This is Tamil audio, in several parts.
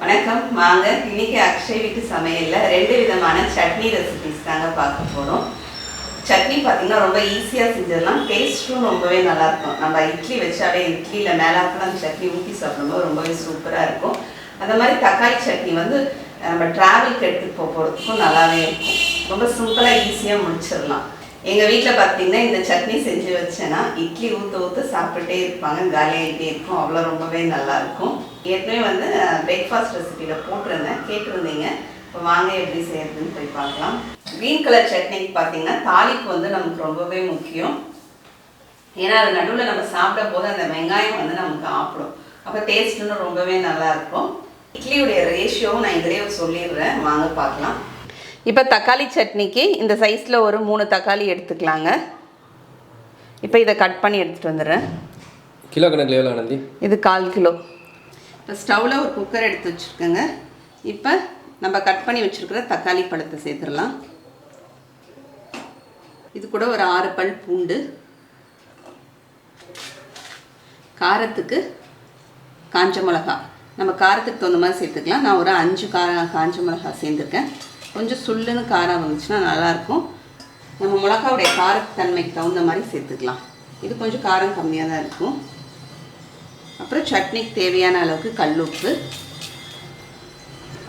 வணக்கம். வாங்க. இன்னைக்கு அக்ஷய் வீட்டு சமையல்ல ரெண்டு விதமான சட்னி ரெசிபிஸ் தாங்க பார்க்க போறோம். சட்னி பார்த்தீங்கன்னா ரொம்ப ஈஸியாக செஞ்சிடலாம். டேஸ்ட்டும் ரொம்பவே நல்லாயிருக்கும். நம்ம இட்லி வச்சாலே இட்லியில் மேலாப்பில் அந்த சட்னி ஊற்றி சாப்பிடும்போது ரொம்பவே சூப்பராக இருக்கும். அந்த மாதிரி தக்காளி சட்னி வந்து நம்ம ட்ராவலுக்கு எடுத்துகிட்டு போக போகிறதுக்கும் நல்லாவே இருக்கும். ரொம்ப சிம்பிளாக ஈஸியாக முடிச்சிடலாம். எங்கள் வீட்டில் பார்த்தீங்கன்னா இந்த சட்னி செஞ்சு வச்சேன்னா இட்லி ஊற்ற ஊற்ற சாப்பிட்டுட்டே இருப்பாங்க. காலியாகிட்டே இருக்கும். அவ்வளோ ரொம்பவே நல்லாயிருக்கும். ஏற்கனவே வந்து பிரேக்ஃபாஸ்ட் ரெசிபியில் போட்டிருந்தேன். கேட்டிருந்தீங்க. இப்போ வாங்க எப்படி செய்யறதுன்னு போய் பார்க்கலாம். க்ரீன் கலர் சட்னிக்கு பார்த்தீங்கன்னா தாளிப்பு வந்து நமக்கு ரொம்பவே முக்கியம். ஏன்னா அது நடுவில் நம்ம சாப்பிட போது அந்த வெங்காயம் வந்து நமக்கு ஆப்பிடும். அப்போ டேஸ்ட்னு ரொம்பவே நல்லா இருக்கும். இட்லியுடைய ரேஷியோவும் நான் இதிலே சொல்லிடுறேன். வாங்க பார்க்கலாம். இப்போ தக்காளி சட்னிக்கு இந்த சைஸில் ஒரு மூணு தக்காளி எடுத்துக்கலாங்க. இப்போ இதை கட் பண்ணி எடுத்துகிட்டு வந்துடுறேன். கிலோ கணக்கில் எவ்வளோ இது கால் கிலோ. இப்போ ஸ்டவ்வில் ஒரு குக்கர் எடுத்து வச்சுருக்கேங்க. இப்போ நம்ம கட் பண்ணி வச்சுருக்கிற தக்காளி பழத்தை சேர்த்துடலாம். இது கூட ஒரு ஆறு பல் பூண்டு. காரத்துக்கு காஞ்ச மிளகா. நம்ம காரத்துக்கு தகுந்த மாதிரி சேர்த்துக்கலாம். நான் ஒரு அஞ்சு கார காஞ்ச மிளகா சேர்ந்துருக்கேன். கொஞ்சம் சுள்ளுன்னு காரம் வந்துச்சுன்னா நல்லாயிருக்கும். நம்ம மிளகாவுடைய காரத்தன்மைக்கு தகுந்த மாதிரி சேர்த்துக்கலாம். இது கொஞ்சம் காரம் கம்மியாக தான் இருக்கும். அப்புறம் சட்னிக்கு தேவையான அளவுக்கு கல்லுப்பு.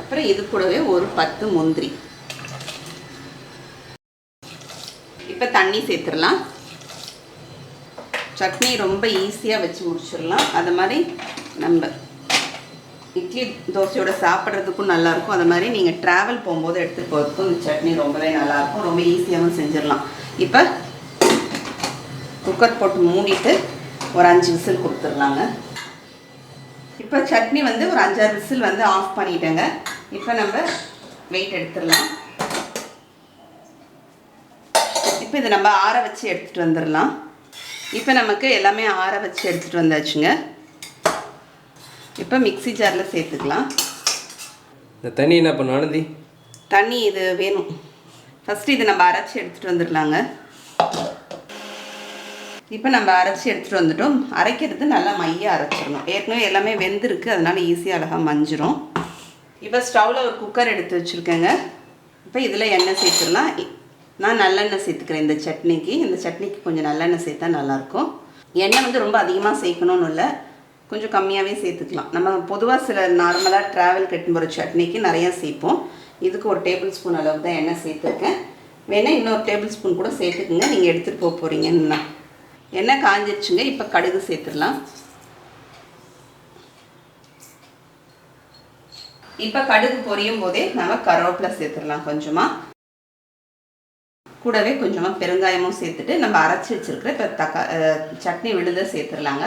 அப்புறம் இது கூடவே ஒரு பத்து முந்திரி. இப்போ தண்ணி சேர்த்துடலாம். சட்னி ரொம்ப ஈஸியாக வச்சு முடிச்சிடலாம். அது மாதிரி நம்ம இட்லி தோசையோட சாப்பிட்றதுக்கும் நல்லாயிருக்கும் அது மாதிரி நீங்கள் ட்ராவல் போகும்போது எடுத்துகிட்டு போகிறதுக்கும் இந்த சட்னி ரொம்பவே நல்லாயிருக்கும் ரொம்ப ஈஸியாகவும் செஞ்சிடலாம். இப்போ குக்கர் போட்டு மூடிட்டு ஒரு அஞ்சு விசில் கொடுத்துடலாங்க. இப்போ சட்னி வந்து ஒரு அஞ்சாறு விசில் வந்து ஆஃப் பண்ணிட்டேங்க. இப்போ நம்ம வெயிட் எடுத்துடலாம். இப்போ இதை நம்ம ஆற வச்சு எடுத்துகிட்டு வந்துடலாம். இப்போ நமக்கு எல்லாமே ஆற வச்சு எடுத்துகிட்டு வந்தாச்சுங்க. இப்போ மிக்ஸி ஜாரில் சேர்த்துக்கலாம். இந்த தண்ணி என்ன பண்ணும் ஆனந்தி? தண்ணி இது வேணும். ஃபஸ்ட்டு இது நம்ம அரைச்சி எடுத்துகிட்டு வந்துடலாங்க. இப்போ நம்ம அரைச்சி எடுத்துகிட்டு வந்துட்டோம். அரைக்கிறது நல்லா மையாக அரைச்சிடணும். ஏற்கனவே எல்லாமே வெந்திருக்கு. அதனால் ஈஸியாக அழகாக மஞ்சிரும். இப்போ ஸ்டவ்வில் ஒரு குக்கர் எடுத்து வச்சுருக்கேங்க. இப்போ இதில் எண்ணெய் சேர்த்துடலாம். நான் நல்லெண்ணெய் சேர்த்துக்கிறேன் இந்த சட்னிக்கு. இந்த சட்னிக்கு கொஞ்சம் நல்லெண்ணெய் சேர்த்தா நல்லாயிருக்கும். எண்ணெய் வந்து ரொம்ப அதிகமாக சேர்க்கணும்னு இல்லை. கொஞ்சம் கம்மியாகவே சேர்த்துக்கலாம். நம்ம பொதுவாக சில நார்மலாக ட்ராவல் கட்டின்னு போகிற சட்னிக்கு நிறையா சேர்ப்போம். இதுக்கு ஒரு டேபிள் ஸ்பூன் அளவு தான் எண்ணெய் சேர்த்துருக்கேன். வேணால் இன்னொரு டேபிள் ஸ்பூன் கூட சேர்த்துக்குங்க. நீங்கள் எடுத்துகிட்டு போக போகிறீங்கன்னா எண்ணெய் காஞ்சிருச்சுங்க இப்போ கடுகு சேர்த்துடலாம். இப்போ கடுகு பொரியும் போதே நம்ம கருவேப்பிலை சேர்த்துடலாம் கொஞ்சமாக கூடவே கொஞ்சமாக பெருங்காயமும் சேர்த்துட்டு நம்ம அரைச்சி வச்சிருக்கிற இப்போ தக்கா சட்னி விழுத சேர்த்துடலாங்க.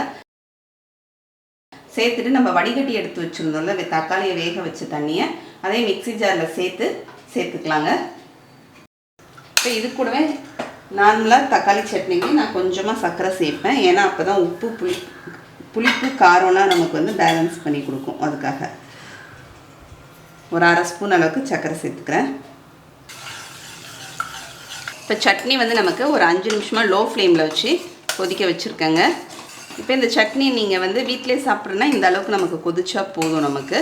சேர்த்துட்டு நம்ம வடிகட்டி எடுத்து வச்சுருந்தோம்ல தக்காளியை வேக வச்ச தண்ணியை அதே மிக்ஸி ஜாரில் சேர்த்து சேர்த்துக்கலாங்க. இப்போ இது கூடவே நார்மலாக தக்காளி சட்னிக்கு நான் கொஞ்சமாக சர்க்கரை சேர்ப்பேன். ஏன்னா அப்போ தான் உப்பு புளி புளிப்பு காரம்லாம் நமக்கு வந்து பேலன்ஸ் பண்ணி கொடுக்கும் அதுக்காக. ஒரு அரை ஸ்பூன் அளவுக்கு சர்க்கரை சேர்த்துக்கிறேன். இப்போ சட்னி வந்து நமக்கு ஒரு அஞ்சு நிமிஷமாக லோ ஃப்ளேமில் வச்சு கொதிக்க வச்சுருக்கேங்க. இப்போ இந்த சட்னி நீங்கள் வந்து வீட்டிலே சாப்பிட்றேன்னா இந்த அளவுக்கு நமக்கு கொதிச்சா போதும் நமக்கு.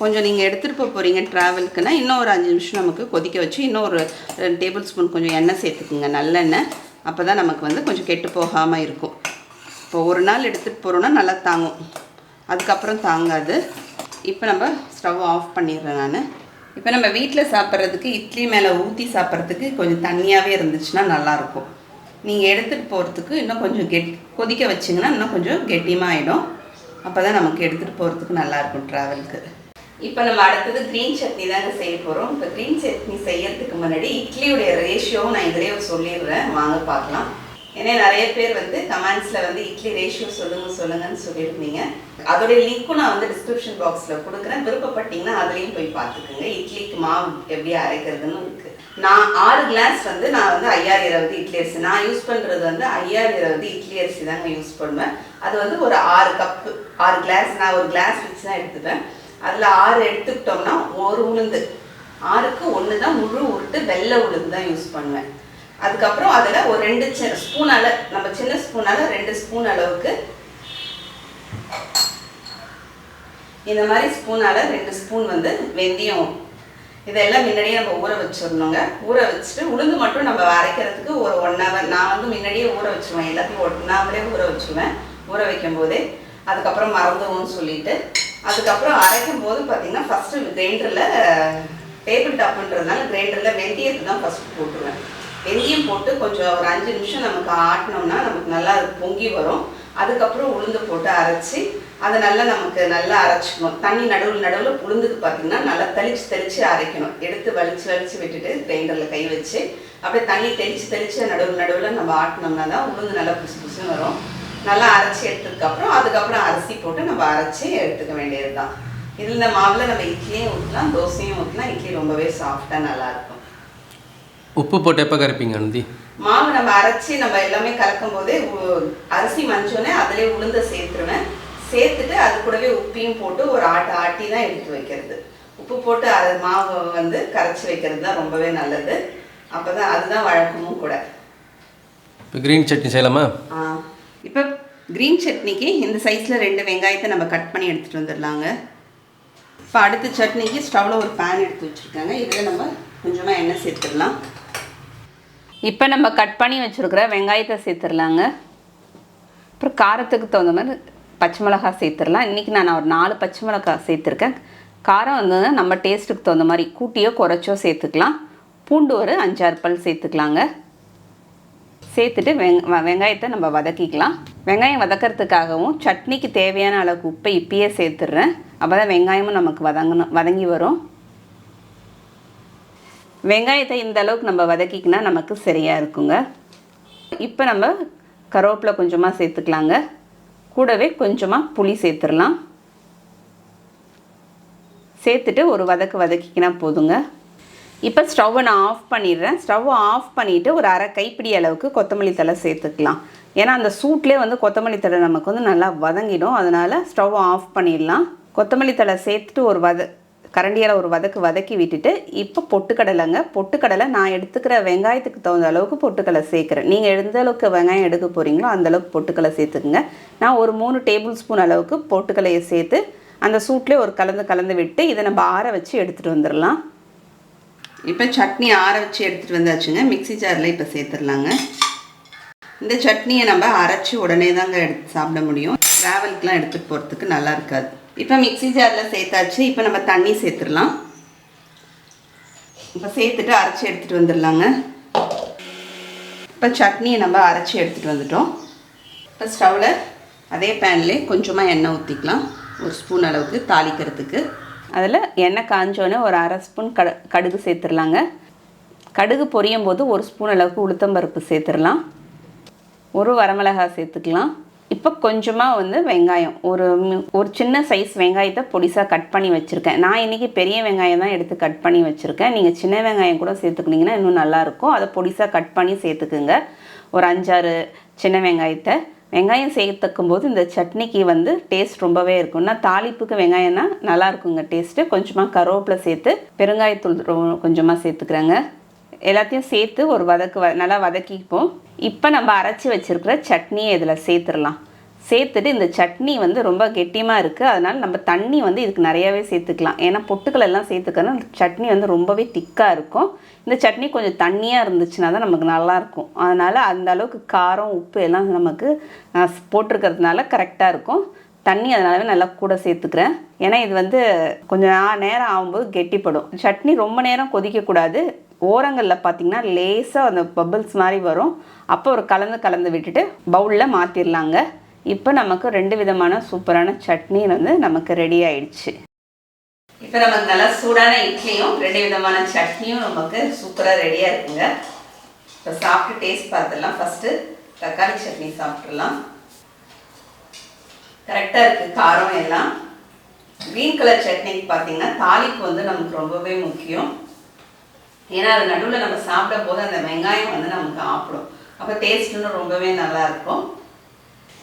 கொஞ்சம் நீங்கள் எடுத்துகிட்டு போக போகிறீங்க ட்ராவலுக்குன்னா இன்னும் ஒரு அஞ்சு நிமிஷம் நமக்கு கொதிக்க வச்சு இன்னும் ஒரு ரெண்டு டேபிள் ஸ்பூன் கொஞ்சம் எண்ணெய் சேர்த்துக்குங்க நல்லெண்ணெய். அப்போ தான் நமக்கு வந்து கொஞ்சம் கெட்டு போகாமல் இருக்கும். இப்போ ஒரு நாள் எடுத்துகிட்டு போகிறோன்னா நல்லா தாங்கும். அதுக்கப்புறம் தாங்காது. இப்போ நம்ம ஸ்டவ் ஆஃப் பண்ணிடுறேன் நான். இப்போ நம்ம வீட்டில் சாப்பிட்றதுக்கு இட்லி மேலே ஊற்றி சாப்பிட்றதுக்கு கொஞ்சம் தண்ணியாகவே இருந்துச்சுன்னா நல்லாயிருக்கும் நீங்கள் எடுத்துகிட்டு போகிறதுக்கு இன்னும் கொஞ்சம் கெட் கொதிக்க வச்சிங்கன்னா இன்னும் கொஞ்சம் கெட்டியமாக ஆகிடும் அப்போ தான் நமக்கு எடுத்துகிட்டு போகிறதுக்கு நல்லாயிருக்கும் ட்ராவலுக்கு இப்போ நம்ம அடுத்தது க்ரீன் சட்னி தாங்க செய்ய போகிறோம் இப்போ க்ரீன் சட்னி செய்யறதுக்கு முன்னாடி இட்லியுடைய ரேஷியோவும் நான் இதிலே சொல்லிடுறேன். வாங்க பார்க்கலாம். ஏன்னா நிறைய பேர் வந்து கமெண்ட்ஸில் வந்து இட்லி ரேஷியோ சொல்லுங்க சொல்லுங்கன்னு சொல்லியிருந்தீங்க. அதோடைய லிங்க்கும் நான் வந்து டிஸ்கிரிப்ஷன் பாக்ஸில் கொடுக்குறேன். விருப்பப்பட்டீங்கன்னா அதுலேயும் போய் பார்த்துக்குங்க. இட்லிக்கு மாவு எப்படி அரைக்கிறதுன்னு இருக்குது நான் ஆறு கிளாஸ் வந்து நான் வந்து ஐயாயிரம் இருபது இட்லி அரிசி. நான் யூஸ் பண்ணுறது வந்து ஐயாயிரம் இருபது இட்லி அரிசி தாங்க யூஸ் பண்ணுவேன். அது வந்து ஒரு ஆறு கப்பு ஆறு கிளாஸ் நான் ஒரு கிளாஸ் வச்சு தான் எடுத்துப்பேன். அதில் ஆறு எடுத்துக்கிட்டோம்னா ஒரு உளுந்து. ஆறுக்கு ஒன்று தான் முழு உருட்டு வெள்ளை உளுந்து தான் யூஸ் பண்ணுவேன். அதுக்கப்புறம் அதில் ஒரு ரெண்டு ஸ்பூனால் நம்ம சின்ன ஸ்பூனால் ரெண்டு ஸ்பூன் அளவுக்கு இந்த மாதிரி ஸ்பூனால் ரெண்டு ஸ்பூன் வந்து வெந்தயம். இதெல்லாம் முன்னாடியே நம்ம ஊற வச்சிடணுங்க. ஊற வச்சுட்டு உளுந்து மட்டும் நம்ம அரைக்கிறதுக்கு ஒரு ஒன் ஹவர் நான் வந்து முன்னாடியே ஊற வச்சுருவேன். எல்லாத்தையும் ஒன் ஹவரே ஊற வச்சுருவேன். ஊற வைக்கும் போதே அதுக்கப்புறம் மறந்துவோம்னு சொல்லிட்டு அதுக்கப்புறம் அரைக்கும் போது பார்த்தீங்கன்னா ஃபஸ்ட்டு கிரைண்டரில் டேபிள் டாப்ன்றதுனால கிரைண்டரில் வெந்தயத்தை தான் ஃபஸ்ட்டு போட்டுருவேன். வெந்தயம் போட்டு கொஞ்சம் ஒரு அஞ்சு நிமிஷம் நமக்கு ஆட்டினோம்னா நமக்கு நல்லா பொங்கி வரும். அதுக்கப்புறம் உளுந்து போட்டு அரைச்சி அதை நல்லா நமக்கு நல்லா அரைச்சிக்கணும். தண்ணி நடுவில் நடுவில் உளுந்துக்கு பார்த்தீங்கன்னா நல்லா தெளிச்சு தெளிச்சு அரைக்கணும். எடுத்து வலிச்சு வலிச்சு விட்டுட்டு கிரைண்டரில் கை வச்சு அப்படியே தண்ணி தெளிச்சு தெளிச்சு நடுவில் நடுவில் நம்ம ஆட்டினோம்னா தான் உளுந்து நல்லா புசு புசுன்னு வரும். நல்லா அரைச்சி எடுத்ததுக்கப்புறம் அதுக்கப்புறம் அரிசி போட்டு நம்ம அரைச்சி எடுத்துக்க வேண்டியது தான் இதில் இந்த மாவில் நம்ம இட்லியும் ஊற்றலாம் தோசையும் ஊற்றலாம் இட்லி ரொம்பவே சாஃப்டாக நல்லாயிருக்கும். உப்பு போட்டு எப்போ கரைப்பீங்க ஆனந்தி மாவு நம்ம அரைச்சி நம்ம எல்லாமே கலக்கும் போதே அரிசி மஞ்சோடனே அதிலே உளுந்த சேர்த்துருவேன். சேர்த்துட்டு அது கூடவே உப்பையும் போட்டு ஒரு ஆட்டு ஆட்டி தான் எடுத்து வைக்கிறது. உப்பு போட்டு அது மாவு வந்து கரைச்சி வைக்கிறது தான் ரொம்பவே நல்லது. அப்போ தான் அதுதான் வழக்கமும் கூட. இப்போ க்ரீன் சட்னி செய்யலாமா? இப்போ க்ரீன் சட்னிக்கு இந்த சைஸில் ரெண்டு வெங்காயத்தை நம்ம கட் பண்ணி எடுத்துகிட்டு வந்துடலாங்க. இப்போ அடுத்த சட்னிக்கு ஸ்டவ்வில் ஒரு பேன் எடுத்து வச்சுருக்காங்க. இதில் நம்ம கொஞ்சமாக எண்ணெய் சேர்த்துடலாம். இப்போ நம்ம கட் பண்ணி வச்சுருக்கிற வெங்காயத்தை சேர்த்துடலாங்க. அப்புறம் காரத்துக்கு தகுந்த மாதிரி பச்சை மிளகாய் சேர்த்துடலாம். இன்றைக்கி நான் ஒரு நாலு பச்சை மிளகாய் சேர்த்துருக்கேன். காரம் வந்து நம்ம டேஸ்ட்டுக்கு தகுந்த மாதிரி கூட்டியோ குறைச்சோ சேர்த்துக்கலாம். பூண்டு ஒரு அஞ்சாறு பல் சேர்த்துக்கலாங்க. சேர்த்துட்டு வெங் வெங்காயத்தை நம்ம வதக்கிக்கலாம். வெங்காயம் வதக்கிறதுக்காகவும் சட்னிக்கு தேவையான அளவுக்கு உப்பை இப்பயே சேர்த்துடுறேன். அப்போ தான் வெங்காயமும் நமக்கு வதங்கணும் வதங்கி வரும். வெங்காயத்தை இந்த அளவுக்கு நம்ம வதக்கிக்கினா நமக்கு சரியாக இருக்குங்க. இப்போ நம்ம கருவேப்பிலை கொஞ்சமாக சேர்த்துக்கலாங்க. கூடவே கொஞ்சமாக புளி சேர்த்துடலாம். சேர்த்துட்டு ஒரு வதக்கு வதக்கிக்கினா போதுங்க. இப்போ ஸ்டவ்வை நான் ஆஃப் பண்ணிடுறேன். ஸ்டவ்வை ஆஃப் பண்ணிவிட்டு ஒரு அரை கைப்பிடி அளவுக்கு கொத்தமல்லி தழை சேர்த்துக்கலாம். ஏன்னா அந்த சூட்லேயே வந்து கொத்தமல்லி தழை நமக்கு வந்து நல்லா வதங்கிடும். அதனால் ஸ்டவ்வை ஆஃப் பண்ணிடலாம். கொத்தமல்லி தழை சேர்த்துட்டு ஒரு வத கரண்டியால் ஒரு வதக்கு வதக்கி விட்டுட்டு இப்போ பொட்டுக்கடலைங்க. பொட்டுக்கடலை நான் எடுத்துக்கிற வெங்காயத்துக்கு தகுந்த அளவுக்கு பொட்டுக்கடலை சேர்க்குறேன். நீங்கள் எந்த அளவுக்கு வெங்காயம் எடுக்க போகிறீங்களோ அந்தளவுக்கு பொட்டுக்கடலை சேர்த்துக்குங்க. நான் ஒரு மூணு டேபிள் ஸ்பூன் அளவுக்கு பொட்டுக்கடலையை சேர்த்து அந்த சூட்லேயே ஒரு கலந்து கலந்து விட்டு இதை நம்ம ஆற வச்சு எடுத்துகிட்டு வந்துடலாம். இப்போ சட்னி ஆற வச்சு எடுத்துகிட்டு வந்தாச்சுங்க. மிக்ஸி ஜாரில் இப்போ சேர்த்துடலாங்க. இந்த சட்னியை நம்ம அரைச்சி உடனே தாங்க எடுத்து சாப்பிட முடியும். ட்ராவலுக்குலாம் எடுத்துகிட்டு போகிறதுக்கு நல்லா இருக்காது. இப்போ மிக்ஸி ஜாரில் சேர்த்தாச்சு. இப்போ நம்ம தண்ணி சேர்த்துடலாம். இப்போ சேர்த்துட்டு அரைச்சி எடுத்துகிட்டு வந்துடலாங்க. இப்போ சட்னியை நம்ம அரைச்சி எடுத்துகிட்டு வந்துட்டோம். இப்போ ஸ்டவ்வில் அதே பேன்லேயே கொஞ்சமாக எண்ணெய் ஊற்றிக்கலாம் ஒரு ஸ்பூன் அளவுக்கு தாளிக்கிறதுக்கு. அதில் எண்ணெய் காஞ்சோன்னே ஒரு அரை ஸ்பூன் கடு கடுகு சேர்த்துடலாங்க கடுகு பொரியும் போது ஒரு ஸ்பூன் அளவுக்கு உளுத்தம்பருப்பு சேர்த்துடலாம் ஒரு வரமிளகாய் சேர்த்துக்கலாம். இப்போ கொஞ்சமாக வந்து வெங்காயம். ஒரு ஒரு சின்ன சைஸ் வெங்காயத்தை பொடிசாக கட் பண்ணி வச்சுருக்கேன். நான் இன்றைக்கி பெரிய வெங்காயம் தான் எடுத்து கட் பண்ணி வச்சுருக்கேன். நீங்கள் சின்ன வெங்காயம் கூட சேர்த்துக்கிட்டிங்கன்னா இன்னும் நல்லாயிருக்கும் அதை பொடிசாக கட் பண்ணி சேர்த்துக்குங்க. ஒரு அஞ்சாறு சின்ன வெங்காயத்தை வெங்காயம் சேர்த்துக்கும் போது இந்த சட்னிக்கு வந்து டேஸ்ட் ரொம்பவே இருக்கும்னா தாளிப்புக்கு வெங்காயம்னா நல்லா இருக்குங்க டேஸ்ட்டு கொஞ்சமாக கருவேப்பிலை சேர்த்து பெருங்காயத்தூள் கொஞ்சமாக சேர்த்துக்கிறேங்க. எல்லாத்தையும் சேர்த்து ஒரு வதக்கு நல்லா வதக்கிப்போம். இப்போ நம்ம அரைச்சி வச்சுருக்கிற சட்னியை இதில் சேர்த்துடலாம். சேர்த்துட்டு இந்த சட்னி வந்து ரொம்ப கெட்டியமாக இருக்குது அதனால் நம்ம தண்ணி வந்து இதுக்கு நிறையாவே சேர்த்துக்கலாம். ஏன்னா பொட்டுக்கள் எல்லாம் சேர்த்துக்கணும் சட்னி வந்து ரொம்பவே திக்காக இருக்கும். இந்த சட்னி கொஞ்சம் தண்ணியாக இருந்துச்சுன்னா தான் நமக்கு நல்லாயிருக்கும் அதனால் அந்த அளவுக்கு காரம் உப்பு எல்லாம் நமக்கு போட்டிருக்கிறதுனால கரெக்டாக இருக்கும். தண்ணி அதனாலவே நல்லா கூட சேர்த்துக்கிறேன். ஏன்னா இது வந்து கொஞ்சம் நேரம் ஆகும்போது கெட்டிப்படும். சட்னி ரொம்ப நேரம் கொதிக்கக்கூடாது ஓரங்களில் பார்த்திங்கன்னா லேசாக அந்த பபிள்ஸ் மாதிரி வரும். அப்போ ஒரு கலந்து கலந்து விட்டுட்டு பவுலில் மாற்றிடலாங்க இப்போ நமக்கு ரெண்டு விதமான சூப்பரான சட்னி வந்து நமக்கு ரெடி ஆயிடுச்சு. இப்போ நமக்கு நல்லா சூடான இட்லியும் ரெண்டு விதமான சட்னியும் நமக்கு சூப்பராக ரெடியாக இருக்குங்க. இப்போ சாப்பிட்டு டேஸ்ட் பார்த்துடலாம். ஃபஸ்ட்டு தக்காளி சட்னி சாப்பிட்றலாம் கரெக்டாக இருக்குது காரம் எல்லாம். க்ரீன் கலர் சட்னிக்கு பார்த்தீங்கன்னா தாளிப்பு வந்து நமக்கு ரொம்பவே முக்கியம். ஏன்னா அது நடுவில் நம்ம சாப்பிடும் போது அந்த வெங்காயம் வந்து நமக்கு ஆப்பிடும். அப்போ டேஸ்ட் இன்னும் ரொம்பவே நல்லா இருக்கும்.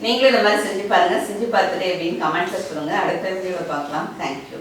நீங்களும் இந்த மாதிரி செஞ்சு பாருங்கள் செஞ்சு பார்த்துட்டு எப்படின்னு கமெண்ட்டில் சொல்லுங்கள் அடுத்த வீடியோவில் பார்க்கலாம். தேங்க்யூ